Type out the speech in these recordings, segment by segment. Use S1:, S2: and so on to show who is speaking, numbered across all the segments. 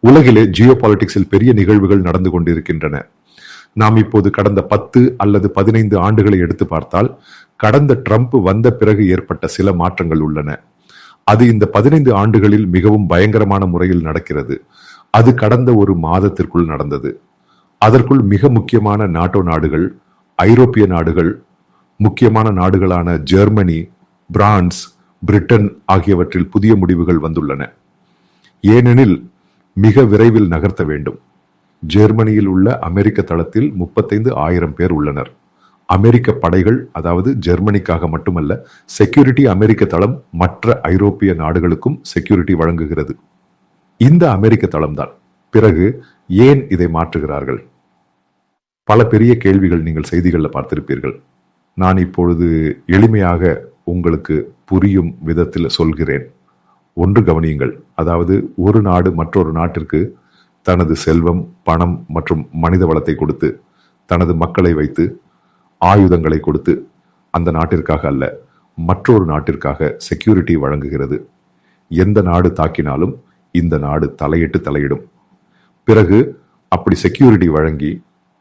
S1: உலகிலே ஜியோ பாலிட்டிக்ஸில் பெரிய நிகழ்வுகள் நடந்து கொண்டிருக்கின்றன. நாம் இப்போது கடந்த பத்து அல்லது பதினைந்து ஆண்டுகளை எடுத்து பார்த்தால் கடந்த ட்ரம்ப் வந்த பிறகு ஏற்பட்ட சில மாற்றங்கள் உள்ளன. அது இந்த பதினைந்து ஆண்டுகளில் மிகவும் பயங்கரமான முறையில் நடக்கிறது. அது கடந்த ஒரு மாதத்திற்குள் நடந்தது. அதற்குள் மிக முக்கியமான நாட்டோ நாடுகள் ஐரோப்பிய நாடுகள் முக்கியமான நாடுகளான ஜெர்மனி பிரான்ஸ் பிரிட்டன் ஆகியவற்றில் புதிய முடிவுகள் வந்துள்ளன. ஏனெனில் மிக விரைவில் நகர்த்த வேண்டும். ஜெர்மனியில் உள்ள அமெரிக்க தளத்தில் முப்பத்தைந்து ஆயிரம் பேர் உள்ளனர். அமெரிக்க படைகள் அதாவது ஜெர்மனிக்காக மட்டுமல்ல செக்யூரிட்டி அமெரிக்க தளம் மற்ற ஐரோப்பிய நாடுகளுக்கும் செக்யூரிட்டி வழங்குகிறது. இந்த அமெரிக்க தளம்தான். பிறகு ஏன் இதை மாற்றுகிறார்கள்? பல பெரிய கேள்விகள் நீங்கள் செய்திகளில் பார்த்திருப்பீர்கள். நான் இப்பொழுது எளிமையாக உங்களுக்கு புரியும் விதத்தில் சொல்கிறேன். ஒன்று கவனியுங்கள். அதாவது ஒரு நாடு மற்றொரு நாட்டிற்கு தனது செல்வம் பணம் மற்றும் மனித வளத்தை கொடுத்து தனது மக்களை வைத்து ஆயுதங்களை கொடுத்து அந்த நாட்டிற்காக அல்ல மற்றொரு நாட்டிற்காக செக்யூரிட்டி வழங்குகிறது. எந்த நாடு தாக்கினாலும் இந்த நாடு தலையிட்டு தலையிடும். பிறகு அப்படி செக்யூரிட்டி வழங்கி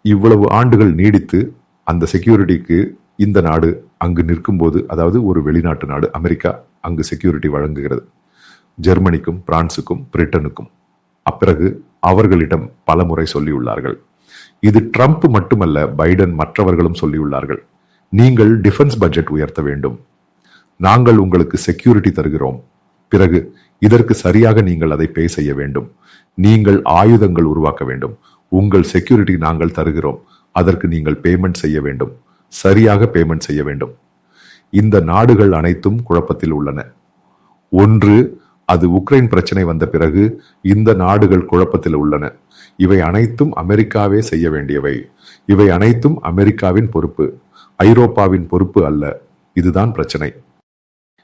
S1: இவ்வளவு ஆண்டுகள் நீடித்து அந்த செக்யூரிட்டிக்கு இந்த நாடு அங்கு நிற்கும்போது அதாவது ஒரு வெளிநாட்டு நாடு அமெரிக்கா அங்கு செக்யூரிட்டி வழங்குகிறது. ஜெர்மனிக்கும் பிரான்சுக்கும் பிரிட்டனுக்கும். அப்பிறகு அவர்களிடம் பல முறை சொல்லியுள்ளார்கள். இது ட்ரம்ப் மட்டுமல்ல பைடன் மற்றவர்களும் சொல்லியுள்ளார்கள். நீங்கள் டிஃபென்ஸ் பட்ஜெட் உயர்த்த வேண்டும். நாங்கள் உங்களுக்கு செக்யூரிட்டி தருகிறோம். பிறகு இதற்கு சரியாக நீங்கள் அதை பே செய்ய வேண்டும். நீங்கள் ஆயுதங்கள் உருவாக்க வேண்டும். உங்கள் செக்யூரிட்டி நாங்கள் தருகிறோம். அதற்கு நீங்கள் பேமெண்ட் செய்ய வேண்டும். சரியாக பேமெண்ட் செய்ய வேண்டும். இந்த நாடுகள் அனைத்தும் குழப்பத்தில் உள்ளன. ஒன்று அது உக்ரைன் பிரச்சனை வந்த பிறகு இந்த நாடுகள் குழப்பத்தில் உள்ளன. இவை அனைத்தும் அமெரிக்காவே செய்ய வேண்டியவை. இவை அனைத்தும் அமெரிக்காவின் பொறுப்பு. ஐரோப்பாவின் பொறுப்பு அல்ல. இதுதான் பிரச்சனை.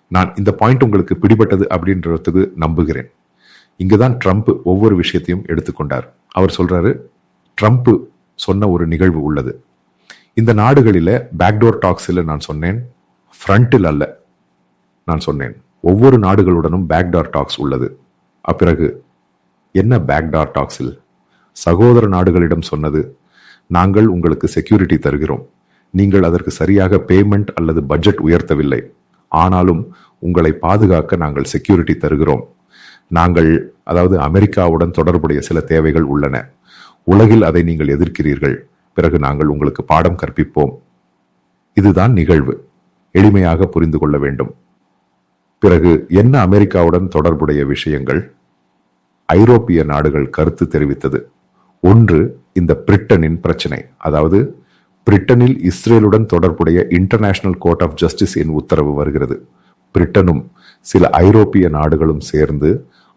S1: நான் இந்த பாயிண்ட் உங்களுக்கு பிடிபட்டது அப்படின்றதுக்கு நம்புகிறேன். இங்குதான் ட்ரம்ப் ஒவ்வொரு விஷயத்தையும் எடுத்துக்கொண்டார். அவர் சொல்றாரு ட்ரம்ப் சொன்ன ஒரு நிகழ்வு உள்ளது. இந்த நாடுகளில் பேக்டோர் டாக்ஸில் நான் சொன்னேன் ஃப்ரண்டில் அல்ல. நான் சொன்னேன். ஒவ்வொரு நாடுகளுடனும் பேக்டார் டாக்ஸ் உள்ளது. அப்பிறகு என்ன பேக்டார் டாக்ஸில் சகோதர நாடுகளிடம் சொன்னது நாங்கள் உங்களுக்கு செக்யூரிட்டி தருகிறோம். நீங்கள் அதற்கு சரியாக பேமெண்ட் அல்லது பட்ஜெட் உயர்த்தவில்லை. ஆனாலும் உங்களை பாதுகாக்க நாங்கள் செக்யூரிட்டி தருகிறோம். நாங்கள் அதாவது அமெரிக்காவுடன் தொடர்புடைய சில தேவைகள் உள்ளன. உலகில் அதை நீங்கள் எதிர்க்கிறீர்கள். பிறகு நாங்கள் உங்களுக்கு பாடம் கற்பிப்போம். இதுதான் நிகழ்வு. எளிமையாக புரிந்து கொள்ள வேண்டும். பிறகு என்ன அமெரிக்காவுடன் தொடர்புடைய விஷயங்கள்? ஐரோப்பிய நாடுகள் கருத்து தெரிவித்தது. ஒன்று இந்த பிரிட்டனின் பிரச்சனை. அதாவது பிரிட்டனில் இஸ்ரேலுடன் தொடர்புடைய இன்டர்நேஷனல் கோர்ட் ஆஃப் ஜஸ்டிஸ் என் உத்தரவு வருகிறது. பிரிட்டனும் சில ஐரோப்பிய நாடுகளும் சேர்ந்து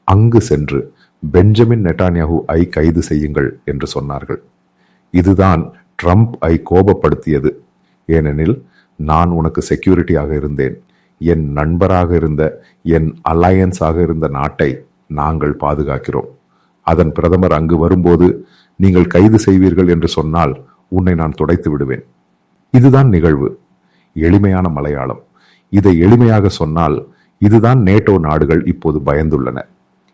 S1: அங்கு சென்று பெஞ்சமின் நெட்டான்யாஹு ஐ கைது செய்யுங்கள் என்று சொன்னார்கள். இதுதான் ட்ரம்ப் ஐ கோபப்படுத்தியது. ஏனெனில் நான் உனக்கு செக்யூரிட்டியாக இருந்தேன். என் நண்பராக இருந்த என் அலையன்ஸாக இருந்த நாட்டை நாங்கள் பாதுகாக்கிறோம். அதன் பிரதமர் அங்கு வரும்போது நீங்கள் கைது செய்வீர்கள் என்று சொன்னால் உன்னை நான் துடைத்து விடுவேன். இதுதான் நிகழ்வு. எளிமையான மலையாளம். இதை எளிமையாக சொன்னால் இதுதான் நேட்டோ நாடுகள் இப்போது பயந்துள்ளன.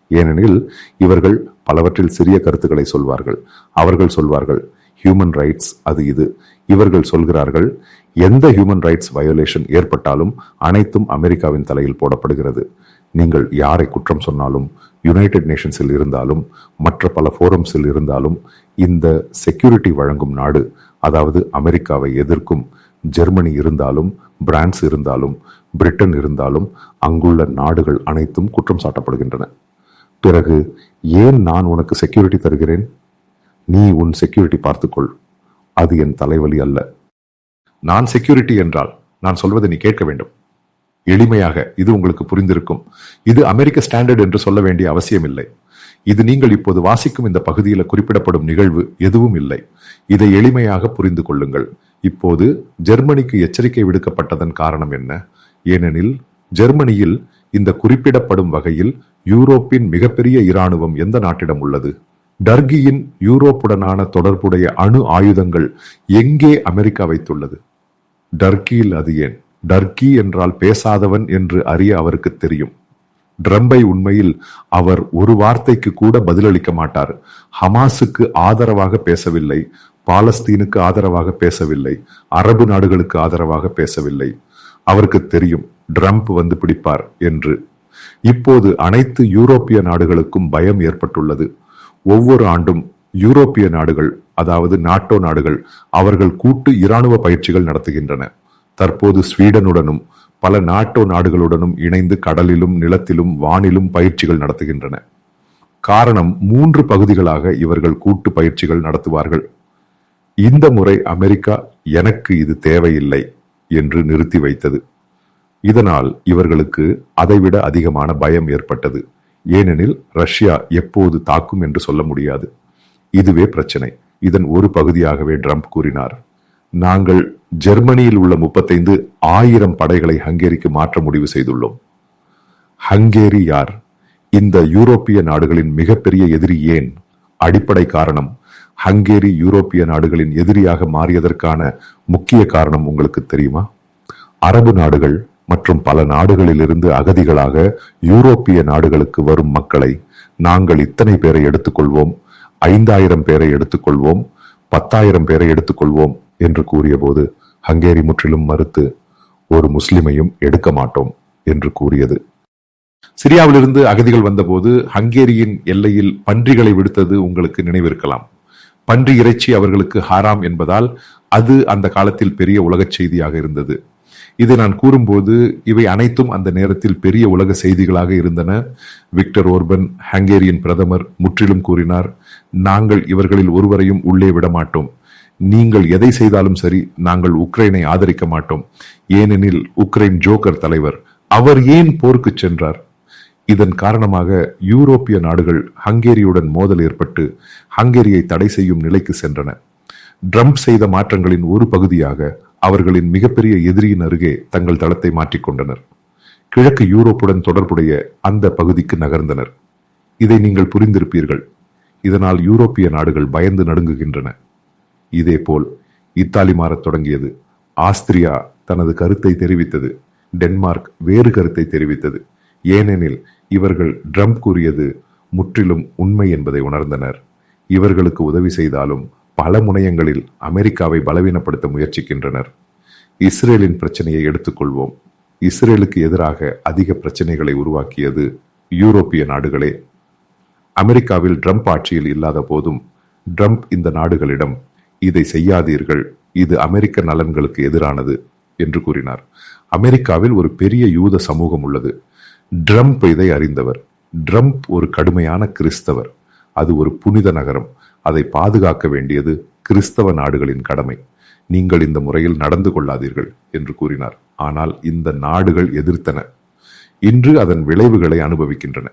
S1: ஏனெனில் இவர்கள் பலவற்றில் சிறிய கருத்துக்களை சொல்வார்கள். அவர்கள் சொல்வார்கள் ஹியூமன் ரைட்ஸ் அது இது. இவர்கள் சொல்கிறார்கள் எந்த ஹியூமன் ரைட்ஸ் வயோலேஷன் ஏற்பட்டாலும் அனைத்தும் அமெரிக்காவின் தலையில் போடப்படுகிறது. நீங்கள் யாரை குற்றம் சொன்னாலும் யுனைடெட் நேஷன்ஸில் இருந்தாலும் மற்ற பல ஃபோரம்ஸில் இருந்தாலும் இந்த செக்யூரிட்டி வழங்கும் நாடு அதாவது அமெரிக்காவை எதிர்க்கும் ஜெர்மனி இருந்தாலும் பிரான்ஸ் இருந்தாலும் பிரிட்டன் இருந்தாலும் அங்குள்ள நாடுகள் அனைத்தும் குற்றம் சாட்டப்படுகின்றன. பிறகு ஏன் நான் உனக்கு செக்யூரிட்டி தருகிறேன்? நீ உன் செக்யூரிட்டி பார்த்துக்கொள். அது என் தலைவலி அல்ல. நான் செக்யூரிட்டி என்றால் நான் சொல்வதை நீ கேட்க வேண்டும். எளிமையாக இது உங்களுக்கு புரிந்திருக்கும். இது அமெரிக்க ஸ்டாண்டர்ட் என்று சொல்ல வேண்டிய அவசியம் இல்லை இது நீங்கள் இப்போது வாசிக்கும் இந்த பகுதியில் குறிப்பிடப்படும் நிகழ்வு எதுவும் இல்லை. இதை எளிமையாக புரிந்து கொள்ளுங்கள். இப்போது ஜெர்மனிக்கு எச்சரிக்கை விடுக்கப்பட்டதன் காரணம் என்ன? ஏனெனில் ஜெர்மனியில் இந்த குறிப்பிடப்படும் வகையில் யூரோப்பின் மிகப்பெரிய இராணுவம் எந்த நாட்டிடம் உள்ளது? டர்கியின் யூரோப்புடனான தொடர்புடைய அணு ஆயுதங்கள் எங்கே அமெரிக்கா வைத்துள்ளது? டர்கியில் அது ஏன்? டர்கி என்றால் பேசாதவன் என்று அறிய அவருக்கு தெரியும். ட்ரம்பை உண்மையில் அவர் ஒரு வார்த்தைக்கு கூட பதிலளிக்க மாட்டார். ஹமாஸுக்கு ஆதரவாக பேசவில்லை பாலஸ்தீனுக்கு ஆதரவாக பேசவில்லை அரபு நாடுகளுக்கு ஆதரவாக பேசவில்லை. அவருக்கு தெரியும் ட்ரம்ப் வந்து பிடிப்பார் என்று. இப்போது அனைத்து யூரோப்பிய நாடுகளுக்கும் பயம் ஏற்பட்டுள்ளது. ஒவ்வொரு ஆண்டும் யூரோப்பிய நாடுகள் அதாவது நாட்டோ நாடுகள் அவர்கள் கூட்டு இராணுவ பயிற்சிகள் நடத்துகின்றன. தற்போது ஸ்வீடனுடனும் பல நாட்டோ நாடுகளுடனும் இணைந்து கடலிலும் நிலத்திலும் வானிலும் பயிற்சிகள் நடத்துகின்றன. காரணம் மூன்று பகுதிகளாக இவர்கள் கூட்டு பயிற்சிகள் நடத்துவார்கள். இந்த முறை அமெரிக்கா எனக்கு இது தேவையில்லை என்று நிறுத்தி வைத்தது. இதனால் இவர்களுக்கு அதைவிட அதிகமான பயம் ஏற்பட்டது. ஏனெனில் ரஷ்யா எப்போது தாக்கும் என்று சொல்ல முடியாது. இதுவே பிரச்சனை. இதன் ஒரு பகுதியாகவே ட்ரம்ப் கூறினார். நாங்கள் ஜெர்மனியில் உள்ள முப்பத்தைந்து ஆயிரம் படைகளை ஹங்கேரிக்கு மாற்ற முடிவு செய்துள்ளோம். ஹங்கேரி யார்? இந்த யூரோப்பிய நாடுகளின் மிகப்பெரிய எதிரி ஏன்? அடிப்படை காரணம் ஹங்கேரி யூரோப்பிய நாடுகளின் எதிரியாக மாறியதற்கான முக்கிய காரணம் உங்களுக்கு தெரியுமா? அரபு நாடுகள் மற்றும் பல நாடுகளிலிருந்து அகதிகளாக யூரோப்பிய நாடுகளுக்கு வரும் மக்களை நாங்கள் இத்தனை பேரை எடுத்துக்கொள்வோம். ஐந்தாயிரம் பேரை எடுத்துக்கொள்வோம். பத்தாயிரம் பேரை எடுத்துக்கொள்வோம் என்று கூறியபோது ஹங்கேரி முற்றிலும் மறுத்து ஒரு முஸ்லிமையும் எடுக்க மாட்டோம் என்று கூறியது. சிரியாவிலிருந்து அகதிகள் வந்தபோது ஹங்கேரியின் எல்லையில் பன்றிகளை விடுத்தது உங்களுக்கு நினைவிருக்கலாம். பன்றி இறைச்சி அவர்களுக்கு ஹாராம் என்பதால் அது அந்த காலத்தில் பெரிய உலகச் செய்தியாக இருந்தது. இதை நான் கூறும்போது இவை அனைத்தும் அந்த நேரத்தில் பெரிய உலக செய்திகளாக இருந்தன. விக்டர் ஓர்பன் ஹங்கேரியன் பிரதமர் முற்றிலும் கூறினார் நாங்கள் இவர்களில் ஒருவரையும் உள்ளே விட மாட்டோம். நீங்கள் எதை செய்தாலும் சரி நாங்கள் உக்ரைனை ஆதரிக்க மாட்டோம். ஏனெனில் உக்ரைன் ஜோக்கர் தலைவர் அவர் ஏன் போருக்கு சென்றார்? இதன் காரணமாக யூரோப்பிய நாடுகள் ஹங்கேரியுடன் மோதல் ஏற்பட்டு ஹங்கேரியை தடை செய்யும் நிலைக்கு சென்றன. ட்ரம்ப் செய்த மாற்றங்களின் ஒரு பகுதியாக அவர்களின் மிகப்பெரிய எதிரியின் அருகே தங்கள் தளத்தை மாற்றிக்கொண்டனர் கிழக்கு யூரோப்புடன் தொடர்புடைய அந்த பகுதிக்கு நகர்ந்தனர். இதை நீங்கள் புரிந்திருப்பீர்கள். இதனால் யூரோப்பிய நாடுகள் பயந்து நடுங்குகின்றன. இதேபோல் இத்தாலி மாறத் தொடங்கியது. ஆஸ்திரியா தனது கருத்தை தெரிவித்தது. டென்மார்க் வேறு கருத்தை தெரிவித்தது. ஏனெனில் இவர்கள் ட்ரம்ப் கூறியது முற்றிலும் உண்மை என்பதை உணர்ந்தனர். இவர்களுக்கு உதவி செய்தாலும் பல முனையங்களில் அமெரிக்காவை பலவீனப்படுத்த முயற்சிக்கின்றனர். இஸ்ரேலின் பிரச்சனையை எடுத்துக்கொள்வோம். இஸ்ரேலுக்கு எதிராக அதிக பிரச்சனைகளை உருவாக்கியது யூரோப்பிய நாடுகளே. அமெரிக்காவில் ட்ரம்ப் ஆட்சியில் இல்லாத போதும் ட்ரம்ப் இந்த நாடுகளிடம் இதை செய்யாதீர்கள் இது அமெரிக்க நலன்களுக்கு எதிரானது என்று கூறினார். அமெரிக்காவில் ஒரு பெரிய யூத சமூகம் உள்ளது. ட்ரம்ப் இதை அறிந்தவர். ட்ரம்ப் ஒரு கடுமையான கிறிஸ்தவர். அது ஒரு புனித நகரம். அதை பாதுகாக்க வேண்டியது கிறிஸ்தவ நாடுகளின் கடமை. நீங்கள் இந்த முறையில் நடந்து கொள்ளாதீர்கள் என்று கூறினார். ஆனால் இந்த நாடுகள் எதிர்த்தன. இன்று அதன் விளைவுகளை அனுபவிக்கின்றன.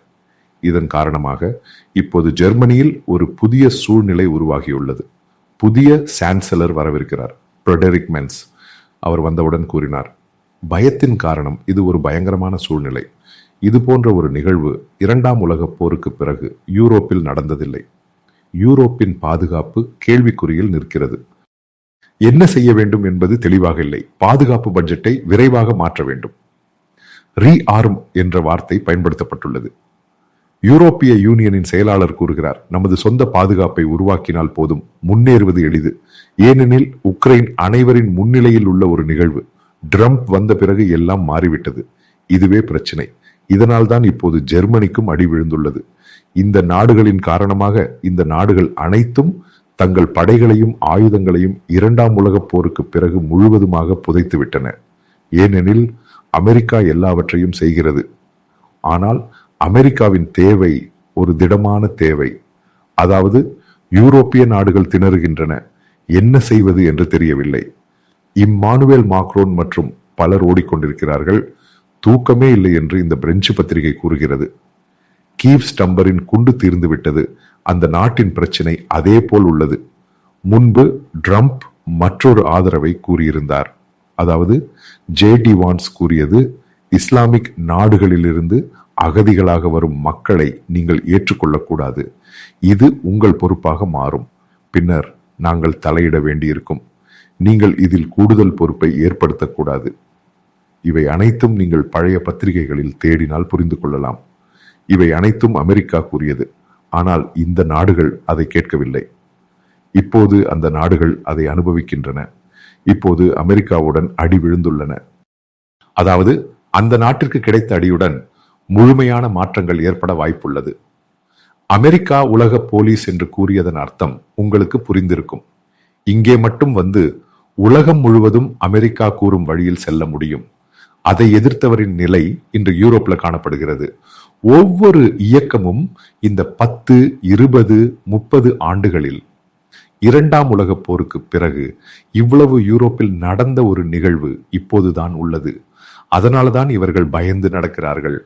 S1: இதன் காரணமாக இப்போது ஜெர்மனியில் ஒரு புதிய சூழ்நிலை உருவாகியுள்ளது. புதிய சான்சலர் வரவிருக்கிறார் ஃப்ரெடரிக் மென்ஸ். அவர் வந்தவுடன் கூறினார் பயத்தின் காரணம் இது ஒரு பயங்கரமான சூழ்நிலை. இது போன்ற ஒரு நிகழ்வு இரண்டாம் உலகப் போருக்கு பிறகு யூரோப்பில் நடந்ததில்லை. யூரோப்பின் பாதுகாப்பு கேள்விக்குறியில் நிற்கிறது. என்ன செய்ய வேண்டும் என்பது தெளிவாக இல்லை. பாதுகாப்பு பட்ஜெட்டை விரைவாக மாற்ற வேண்டும். ரீ ஆர்ம் என்ற வார்த்தை பயன்படுத்தப்பட்டுள்ளது. யூரோப்பிய யூனியனின் செயலாளர் கூறுகிறார் நமது சொந்த பாதுகாப்பை உருவாக்கினால் போதும். முன்னேறுவது எளிது. ஏனெனில் உக்ரைன் அனைவரின் முன்னிலையில் உள்ள ஒரு நிகழ்வு. ட்ரம்ப் வந்த பிறகு எல்லாம் மாறிவிட்டது. இதுவே பிரச்சனை. இதனால் தான் இப்போது ஜெர்மனிக்கும் அடி விழுந்துள்ளது. இந்த நாடுகளின் காரணமாக இந்த நாடுகள் அனைத்தும் தங்கள் படைகளையும் ஆயுதங்களையும் இரண்டாம் உலகப் போருக்கு பிறகு முழுவதுமாக புதைத்துவிட்டன. ஏனெனில் அமெரிக்கா எல்லாவற்றையும் செய்கிறது. ஆனால் அமெரிக்காவின் தேவை ஒரு திடமான தேவை. அதாவது யூரோப்பிய நாடுகள் திணறுகின்றன. என்ன செய்வது என்று தெரியவில்லை. இம்மானுவேல் மாக்ரோன் மற்றும் பலர் ஓடிக்கொண்டிருக்கிறார்கள். தூக்கமே இல்லை என்று இந்த பிரெஞ்சு பத்திரிகை கூறுகிறது. கீவ் ஸ்டம்பரின் குண்டு தீர்ந்துவிட்டது அந்த நாட்டின் பிரச்சினை அதே போல் உள்ளது. முன்பு ட்ரம்ப் மற்றொரு ஆதரவை கூறியிருந்தார். அதாவது ஜே டி வான்ஸ் கூறியது இஸ்லாமிக் நாடுகளிலிருந்து அகதிகளாக வரும் மக்களை நீங்கள் ஏற்றுக்கொள்ளக்கூடாது. இது உங்கள் பொறுப்பாக மாறும். பின்னர் நாங்கள் தலையிட வேண்டியிருக்கும். நீங்கள் இதில் கூடுதல் பொறுப்பை ஏற்படுத்தக்கூடாது இவை அனைத்தும் நீங்கள் பழைய பத்திரிகைகளில் தேடினால் புரிந்து கொள்ளலாம். இவை அனைத்தும் அமெரிக்கா கூறியது ஆனால் இந்த நாடுகள் அதை கேட்கவில்லை. இப்போது அந்த நாடுகள் அதை அனுபவிக்கின்றன. இப்போது அமெரிக்காவுடன் அடி விழுந்துள்ளன. அதாவது அந்த நாட்டிற்கு கிடைத்த அடியுடன் முழுமையான மாற்றங்கள் ஏற்பட வாய்ப்புள்ளது. அமெரிக்கா உலக போலீஸ் என்று கூறியதன் அர்த்தம் உங்களுக்கு புரிந்திருக்கும். இங்கே மட்டும் வந்து உலகம் முழுவதும் அமெரிக்கா கூறும் வழியில் செல்ல முடியும். அதை எதிர்த்தவரின் நிலை இன்று யூரோப்ல காணப்படுகிறது. ஒவ்வொரு இயக்கமும் இந்த பத்து இருபது முப்பது ஆண்டுகளில் இரண்டாம் உலகப் போருக்கு பிறகு இவ்வளவு யூரோப்பில் நடந்த ஒரு நிகழ்வு இப்போதுதான் உள்ளது. அதனால்தான் இவர்கள் பயந்து நடக்கிறார்கள்.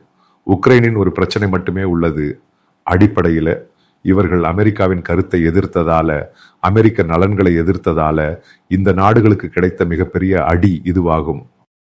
S1: உக்ரைனின் ஒரு பிரச்சனை மட்டுமே உள்ளது. அடிப்படையில் இவர்கள் அமெரிக்காவின் கருத்தை எதிர்த்ததால அமெரிக்க நலன்களை எதிர்த்ததால இந்த நாடுகளுக்கு கிடைத்த மிகப்பெரிய அடி இதுவாகும்.